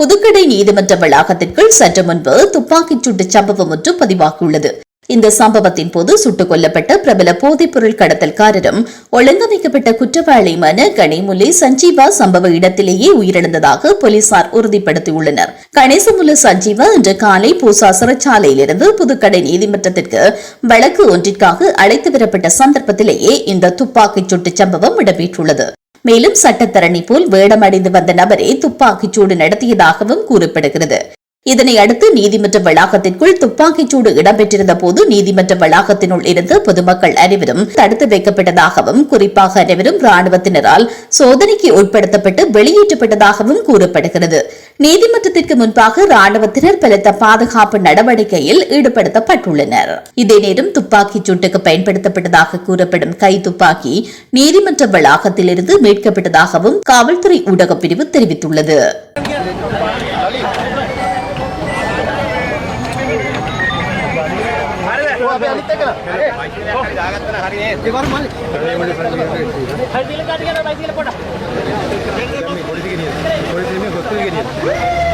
புதுக்கடை நீதிமன்ற வளாகத்திற்குள் சற்று முன்பு துப்பாக்கிச் சூட்டு சம்பவம் ஒன்று பதிவாகியுள்ளது. இந்த சம்பவத்தின் போது சுட்டுக் கொல்லப்பட்ட பிரபல போதைப்பொருள் கடத்தல்காரரும் ஒழுங்கமைக்கப்பட்ட குற்றவாளியுமான கனிமுல்லை சஞ்சீவா சம்பவ இடத்திலேயே உயிரிழந்ததாக போலீசார் உறுதிப்படுத்தியுள்ளனர். கணேசமுல்ல சஞ்சீவா இன்று காலை பூசா சிறைச்சாலையிலிருந்து புதுக்கடை நீதிமன்றத்திற்கு வழக்கு ஒன்றிற்காக அழைத்து வரப்பட்ட சந்தர்ப்பத்திலேயே இந்த துப்பாக்கிச் சூட்டு சம்பவம் இடம்பெற்றுள்ளது. மேலும் சட்டத்தரணி போல் வேடமடைந்து வந்த நபரே துப்பாக்கிச்சூடு நடத்தியதாகவும் கூறப்படுகிறது. இதனை அடுத்து நீதிமன்ற வளாகத்திற்குள் துப்பாக்கிச் சூடு இடம்பெற்றிருந்த போது நீதிமன்ற வளாகத்தினுள் இருந்து பொதுமக்கள் அனைவரும் தடுத்து வைக்கப்பட்டதாகவும் குறிப்பாக அனைவரும் ராணுவத்தினரால் சோதனைக்கு உட்படுத்தப்பட்டு வெளியேற்றப்பட்டதாகவும் கூறப்படுகிறது. நீதிமன்றத்திற்கு முன்பாக ராணுவத்தினர் பலத்த பாதுகாப்பு நடவடிக்கையில் ஈடுபடுத்தப்பட்டுள்ளனர். இதே நேரம் துப்பாக்கிச் சூட்டுக்கு பயன்படுத்தப்பட்டதாக கூறப்படும் கை துப்பாக்கி நீதிமன்ற வளாகத்திலிருந்து மீட்கப்பட்டதாகவும் காவல்துறை ஊடகப் பிரிவு தெரிவித்துள்ளது. අපි අනිත් එක කරා. හරි දාගත්තා නම් හරි නේද? ඒක වර මල්ලි. හරි දිල කාටි කරා බයිසිකල පොඩක්. පොලිසිය ගියේ. පොලිසිය මේ ගොත්තේ ගියේ.